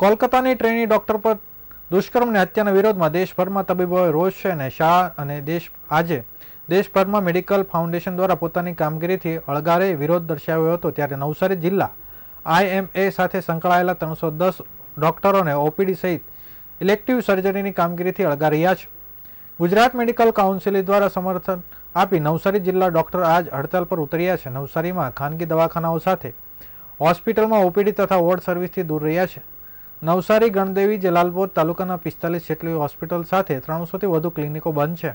કોલકાતાની trainee doctor પર દુષ્કર્મની હત્યાના વિરોધમાં દેશભરમાં તબીબોએ રોષ છે અને શાળા અને દેશ આજે દેશભરમાં મેડિકલ ફાઉન્ડેશન દ્વારા પોતાની કામગીરીથી અળગારે વિરોધ દર્શાવ્યો હતો ત્યારે નવસારી જિલ્લા આઈએમએ સાથે સંકળાયેલા ત્રણસો દસ ડોક્ટરોને ઓપીડી સહિત ઇલેક્ટિવ સર્જરીની કામગીરીથી અળગા રહ્યા છે. ગુજરાત મેડિકલ કાઉન્સિલ દ્વારા સમર્થન આપી નવસારી જિલ્લા ડોક્ટર આજ હડતાલ પર ઉતર્યા છે. નવસારીમાં ખાનગી દવાખાનાઓ સાથે હોસ્પિટલમાં ઓપીડી તથા વોર્ડ સર્વિસથી દૂર રહ્યા છે. નવસારી, ગણદેવી, જલાલપોર તાલુકાના પિસ્તાલીસ જેટલી હોસ્પિટલ સાથે ત્રણસોથી વધુ ક્લિનિકો બંધ છે.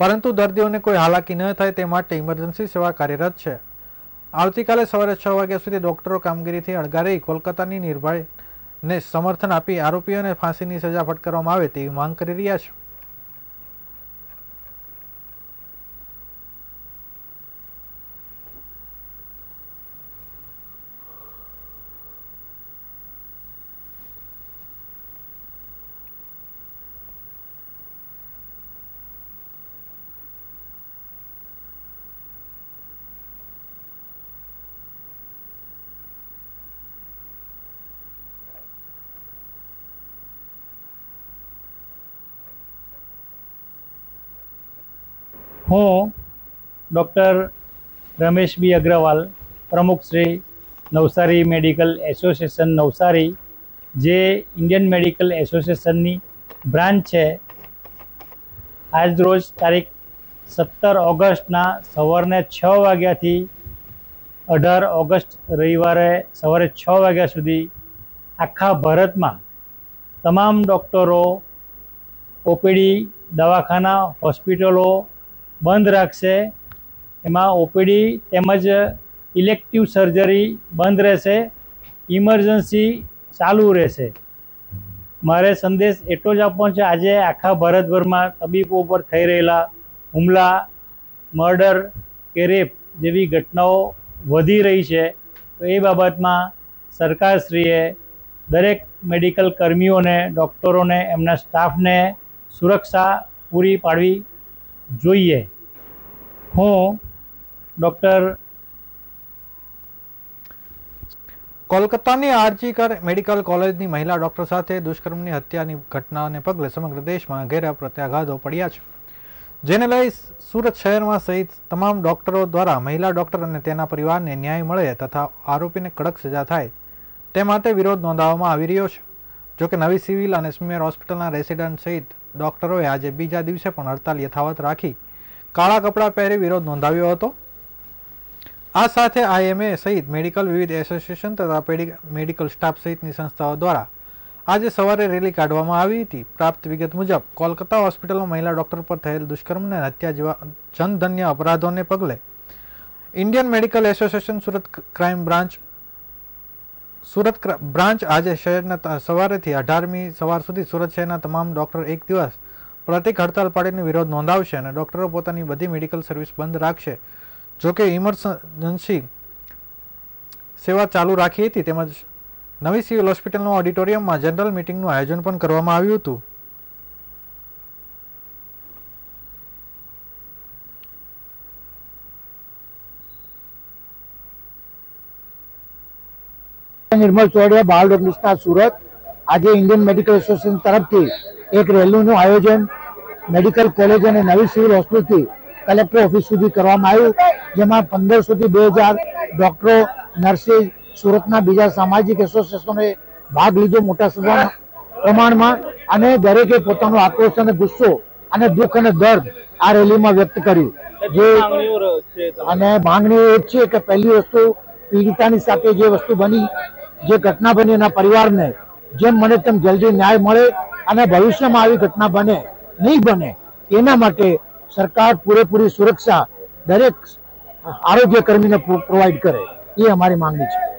પરંતુ દર્દીઓને કોઈ હાલાકી ન થાય તે માટે ઇમરજન્સી સેવા કાર્યરત છે. આવતીકાલે સવારે છ વાગ્યા સુધી ડોક્ટરો કામગીરીથી અણગારી કોલકાતાની નિર્ભયને સમર્થન આપી આરોપીઓને ફાંસીની સજા ફટકારવામાં આવે તેવી માંગ કરી રહ્યા છે. હું ડૉક્ટર રમેશ બી અગ્રવાલ, પ્રમુખ શ્રી નવસારી મેડિકલ એસોસિએશન નવસારી, જે ઇન્ડિયન મેડિકલ એસોસિએશનની બ્રાન્ચ છે. આજ રોજ તારીખ સત્તર ઓગસ્ટના સવારને છ વાગ્યાથી અઢાર ઓગસ્ટ રવિવારે સવારે છ વાગ્યા સુધી આખા ભારતમાં તમામ ડૉક્ટરો, ઓપીડી, દવાખાના, હોસ્પિટલો બંધ રાખશે. એમાં ઓપીડી તેમજ ઇલેક્ટિવ સર્જરી બંધ રહેશે. ઇમરજન્સી ચાલુ રહેશે. મારે સંદેશ એટલો જ આપવાનો છે, આજે આખા ભારતભરમાં તબીબો પર થઈ રહેલા હુમલા, મર્ડર કે રેપ જેવી ઘટનાઓ વધી રહી છે. તો એ બાબતમાં સરકારશ્રીએ દરેક મેડિકલ કર્મીઓને, ડૉક્ટરોને, એમના સ્ટાફને સુરક્ષા પૂરી પાડવી જોઈએ. હું, ડૉક્ટર. કોલકાતાની આરજીકર મેડિકલ કોલેજની મહિલા ડોક્ટર સાથે દુષ્કર્મની હત્યાની ઘટનાને પગલે સમગ્ર દેશમાં ઘેરા પ્રત્યાઘાતો પડ્યા છે. જેને લઈ સુરત શહેરમાં સહિત તમામ ડોક્ટરો દ્વારા મહિલા ડોક્ટર અને તેના પરિવારને ન્યાય મળે તથા આરોપીને કડક સજા થાય, તે માટે વિરોધ નોંધાવવામાં આવી રહ્યો છે. જોકે નવી સિવિલ અને સ્મીમેર હોસ્પિટલના રેસિડન્ટ સહિત ડોક્ટરોએ આજે બીજા દિવસે પણ હડતાલ યથાવત રાખી કાળા કપડાં પહેરી વિરોધ નોંધાવ્યો હતો. આ સાથે આઈએમએ સહિત મેડિકલ વિવિધ એસોસિએશન તથા મેડિકલ સ્ટાફ સહિતની સંસ્થાઓ દ્વારા આજે સવારે રેલી કાઢવામાં આવી હતી. પ્રાપ્ત વિગત મુજબ, કોલકાતા હોસ્પિટલમાં મહિલા ડોક્ટર પર થયેલ દુષ્કર્મ અને હત્યા જેવા જનધન્ય અપરાધોને પગલે Indian medical association Surat crime branch Surat branch આજે શહેરના સવારેથી અઢારમી સવાર સુધી સુરત શહેરના તમામ ડોક્ટર એક દિવસ પ્રતિક હડતાલ પાડીને વિરોધ નોંધાવશે અને ડોક્ટરો પોતાની બધી મેડિકલ સર્વિસ બંધ રાખશે. જોકે ઇમરજન્સી સેવા ચાલુ રાખી હતી, તેમજ નવી સિવિલ હોસ્પિટલના ઓડિટોરિયમમાં જનરલ મિટિંગનું આયોજન પણ કરવામાં આવ્યું હતું. નિર્મલ ચોડિયા બાળ રોગ નિષ્ઠા સુરત. આજે ઇન્ડિયન મેડિકલ એસોસિએશન તરફથી એક રેલીનું આયોજન મેડિકલ કોલેજ અને નવી સિવિલ હોસ્પિટલથી કલેક્ટર ઓફિસ સુધી કરવામાં આવ્યું જેમાં પંદરસોથી બે હજાર ડોક્ટરો નર્સિસ સુરતના બીજા સામાજિક એસોસિએશનોએ ભાગ લીધો મોટા પ્રમાણમાં અને દરેકે પોતાનો આક્રોશ અને ગુસ્સો અને દુઃખ અને દર્દ આ રેલીમાં વ્યક્ત કર્યું. જે અને માંગણી એ છે કે પહેલી વસ્તુ પીડિતાની સાથે જે વસ્તુ બની જે ઘટના બની એના પરિવારને, જેમ મને તેમ જલ્દી ન્યાય મળે અને ભવિષ્યમાં આવી ઘટના બને, નહીં બને, એના માટે સરકાર પૂરેપૂરી સુરક્ષા દરેક આરોગ્ય કર્મીને પ્રોવાઈડ કરે, એ અમારી માંગણી છે.